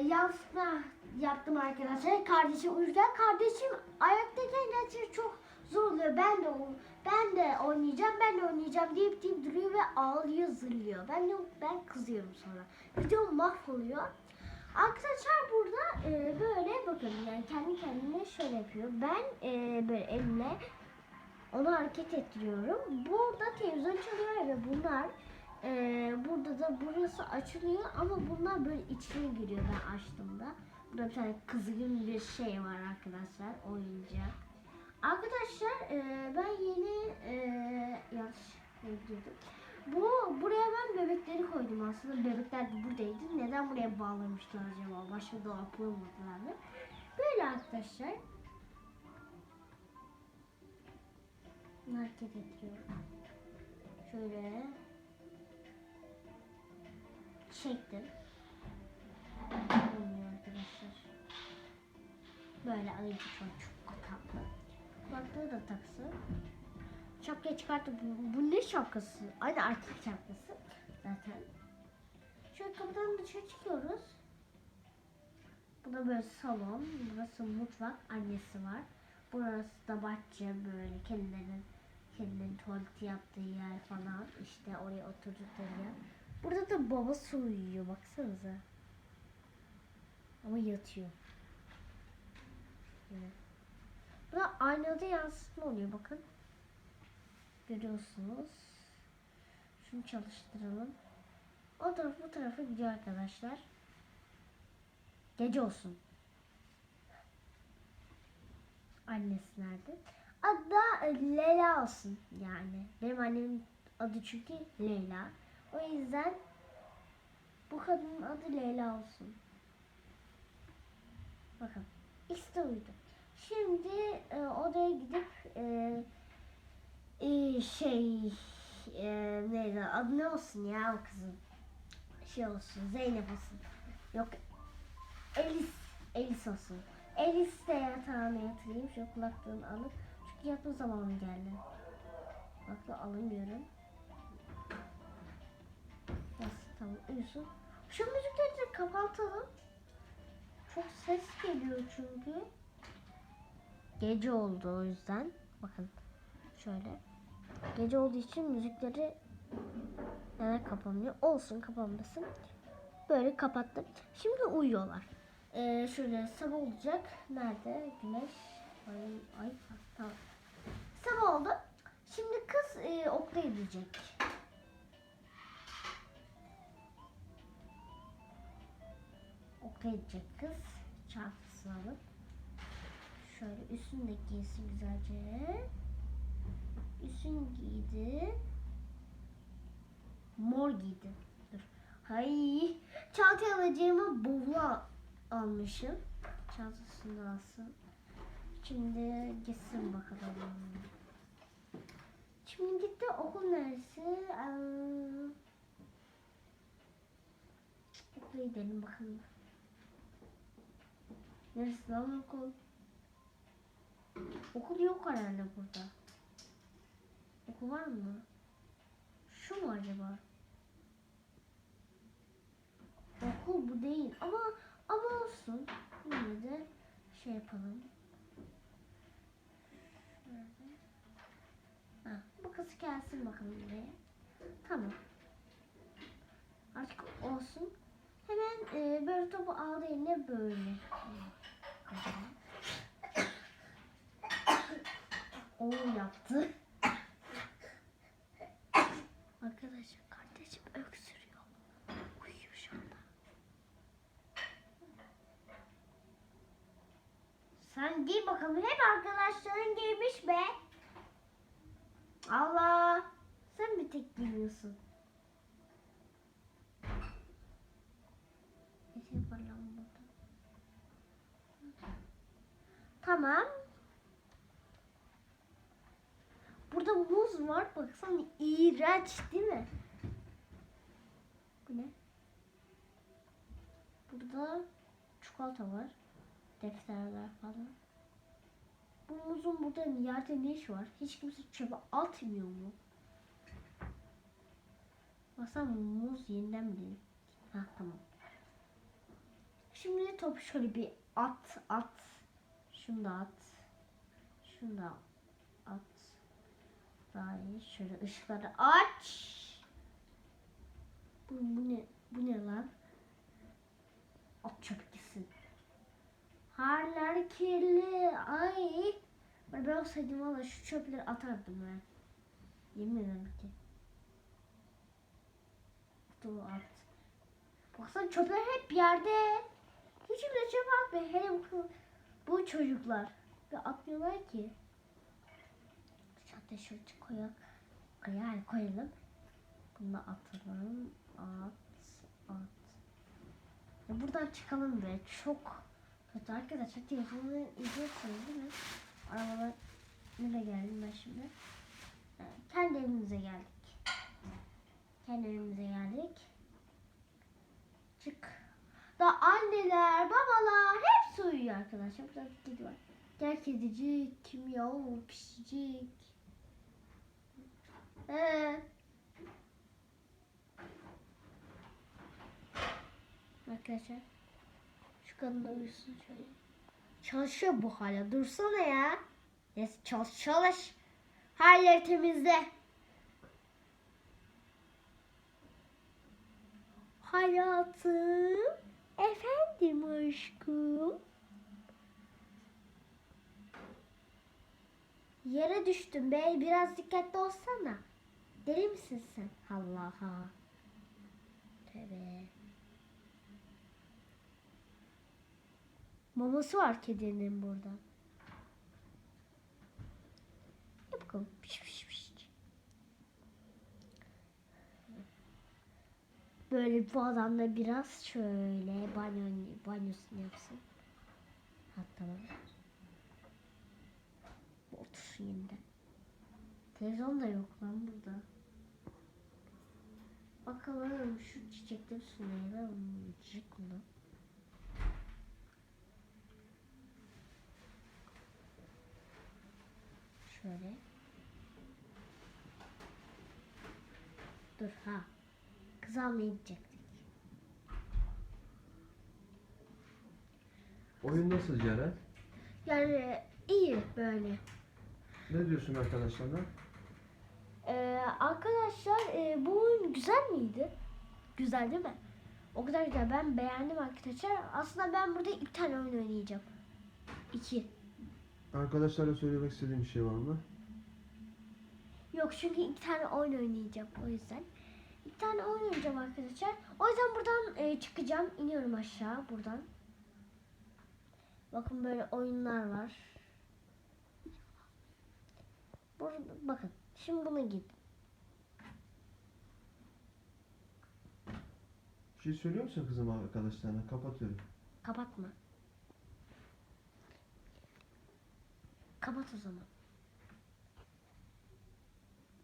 yansıtma yaptım arkadaşlar. Kardeşim uyurken kardeşim ayaktayken gerçekten çok zor oluyor. Ben de ben de oynayacağım, ben de oynayacağım deyip deyip duruyor ve ağlıyor, zırlıyor. Ben de ben kızıyorum sonra. Video mahvoluyor. Arkadaşlar burada e, böyle bakın yani kendi kendine şöyle yapıyor. Ben e, böyle elimle onu hareket ettiriyorum. Burada televizyon çalıyor ve bunlar e, burada da burası açılıyor ama bunlar böyle içine giriyor ben açtığımda. Burada bir tane kızgın bir şey var arkadaşlar oyuncak. Arkadaşlar e, ben yeni e, yanlış girdim. Bu buraya ben bebekleri koydum aslında. Bebekler de buradaydı. Neden buraya bağlamışlar acaba? Başka dolap koymadılar mı? Böyle arkadaşlar. Hareket ettiriyorum. Şöyle çektim. Böyle ayıcık var çok tatlı. Kulaklığı da taksı. Şapkayı çıkartıp bu, bu ne şapkası? Aynı erkek şapkası zaten. Şöyle kapıdan dışarı çıkıyoruz. Bu da böyle salon. Burası mutfak. Annesi var. Burası da bahçe böyle kendilerinin kendilerinin tuvaleti yaptığı yer falan. İşte oraya oturdukları yer. Burada da babası uyuyor baksanıza. Ama yatıyor. Evet. Burada aynada yansıtma oluyor bakın. Görüyorsunuz. Şunu çalıştıralım. O taraf bu tarafa gidiyor arkadaşlar. Gece olsun. Annesi nerede? Adı da Leyla olsun yani. Benim annemin adı çünkü Leyla. O yüzden bu kadının adı Leyla olsun. Bakın. İkisi de uyudu. Şimdi e, odaya gidip e, e, şey e, neydi adı ne olsun ya o kızın şey olsun Zeynep olsun yok Elis Elis olsun Elis de yatağına yatırayım şu kulaklığını alıp çünkü yatma zamanı geldi kulaklığı alamıyorum tamam uyusun şu müzikleri de kapatalım çok ses geliyor çünkü gece oldu o yüzden bakın şöyle Gece olduğu için müzikleri neden kapanmıyor? Olsun kapanmasın. Böyle kapattım. Şimdi uyuyorlar. Ee, şöyle sabah olacak. Nerede? Güneş. Ay, ay tamam. Sabah oldu. Şimdi kız e, okula gidecek. Gidecek kız. Alıp. Şöyle üstünü de giysin güzelce. Üstün giydi. Mor giydi. Dur. Hay. Çantayı alacağıma bavula almışım. Çantasını alsın. Şimdi gitsin bakalım. Şimdi gitti okul neresi? Okula gidelim bakalım. Neresi lan okul? Okul yok herhalde burada. Okul var mı? Şu mu acaba? Okul bu değil ama ama olsun. Yine de şey yapalım. Ha, bu kız gelsin bakalım buraya. Tamam. Artık olsun. Hemen e, böyle topu aldı eline böyle. O yaptı. Arkadaşlar kardeşim öksürüyor. Uyuyor şu anda. Sen giy bakalım. Hep arkadaşların giymiş be. Allah. Sen bir tek giymiyorsun. Ne şey var lan burada? Tamam. Burada muz var. Baksana iğrenç değil mi? Bu ne? Burada çikolata var. Defterler falan. Bu muzun burada yerde ne iş var? Hiç kimse çöpe atmıyor mu? Baksana muz yeniden mi? Ha tamam. Şimdi topu şöyle bir at at. Şunu da at. Şunu da at. Daha iyi. Şöyle ışıkları aç. Bu, bu ne? Bu ne lan? At çöp gitsin. Harlar kirli. Ay. Ben ben olsaydım valla şu çöpleri atardım ben. Yemin ederim ki. Dur at. Baksana çöpler hep yerde. Hiç kimse çöp atmıyor. Hele bu, bu çocuklar. Ve atmıyorlar ki. Çatı şuraya koyak. Koyar koyalım. Bunu atalım. At. At. Ya buradan çıkalım be. Çok kötü arkadaşlar. Telefonu izliyorsunuz değil mi? Arabalar nereye geldim ben şimdi? Kendi evimize geldik. Kendi evimize geldik. Çık. Da anneler, uyuyor arkadaşlar. Burada kedi var. Gel kedicik, kim ya o pişicik. Ee. Arkadaşlar. Şu kadın da uyusun şöyle. Çalışıyor bu hala. Dursana ya. Yes, çalış çalış. Her yeri temizle. Hayatım. Efendim aşkım. Yere düştüm be. Biraz dikkatli olsana. Deli misin sen? Allah'a. Tövbe. Maması var kedinin burada. Yap bakalım. Piş piş piş. Böyle bu adam da biraz şöyle banyo, banyosunu yapsın. Hatta Otursun yeniden. Televizyon da yok lan burada. Bakalım şu çiçekleri sulayalım. Çiçek mi lan? Şöyle. Dur ha. Kız almaya gidecektik. Oyun nasıl Ceren? Yani iyi böyle. Ne diyorsun arkadaşlarına? Ee, arkadaşlar e, bu oyun güzel miydi? Güzel değil mi? O kadar güzel. Ben beğendim arkadaşlar. Aslında ben burada iki tane oyun oynayacağım. İki. Arkadaşlara söylemek istediğim bir şey var mı? Yok çünkü iki tane oyun oynayacağım o yüzden. İki tane oyun oynayacağım arkadaşlar. O yüzden buradan e, çıkacağım. iniyorum aşağı buradan. Bakın böyle oyunlar var. Burada, bakın. Şimdi buna git. Bir şey söylüyor musun kızım arkadaşlarına? Kapatıyorum. Kapatma. Kapat o zaman.